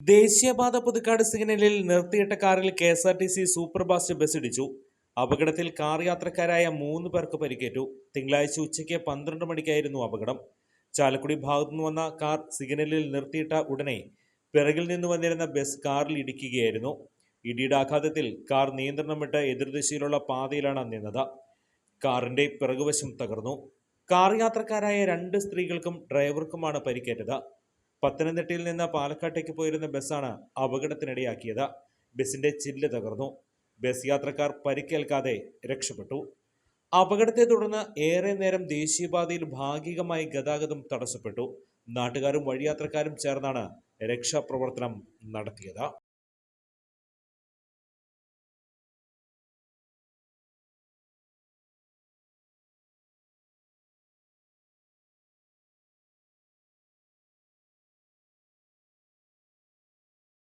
ദേശീയപാത പുതുക്കാട് സിഗ്നലിൽ നിർത്തിയിട്ട കാറിൽ K S R T C super fast bus ഇടിച്ചു. അപകടത്തിൽ കാർ യാത്രക്കാരായ മൂന്ന് പേർക്ക് പരിക്കേറ്റു. തിങ്കളാഴ്ച ഉച്ചയ്ക്ക് പന്ത്രണ്ട് മണിക്കായിരുന്നു അപകടം. ചാലക്കുടി ഭാഗത്തുനിന്ന് വന്ന കാർ സിഗ്നലിൽ നിർത്തിയിട്ട ഉടനെ പിറകിൽ നിന്ന് വന്നിരുന്ന ബസ് കാറിൽ ഇടിക്കുകയായിരുന്നു. ഇടിയുടെ ആഘാതത്തിൽ കാർ നിയന്ത്രണം വിട്ട് എതിർദിശയിലുള്ള പാതയിലാണ് നിന്നത്. കാറിന്റെ പിറകുവശം തകർന്നു. കാർ യാത്രക്കാരായ രണ്ട് സ്ത്രീകൾക്കും ഡ്രൈവർക്കുമാണ് പരിക്കേറ്റത്. പത്തനംതിട്ടയിൽ നിന്ന് പാലക്കാട്ടേക്ക് പോയിരുന്ന ബസ്സാണ് അപകടത്തിനിടയാക്കിയത്. ബസിന്റെ ചില്ല് തകർന്നു. ബസ് യാത്രക്കാർ പരിക്കേൽക്കാതെ രക്ഷപ്പെട്ടു. അപകടത്തെ തുടർന്ന് ഏറെ നേരം ദേശീയപാതയിൽ ഭാഗികമായി ഗതാഗതം തടസ്സപ്പെട്ടു. നാട്ടുകാരും വഴിയാത്രക്കാരും ചേർന്നാണ് രക്ഷാപ്രവർത്തനം നടത്തിയത്.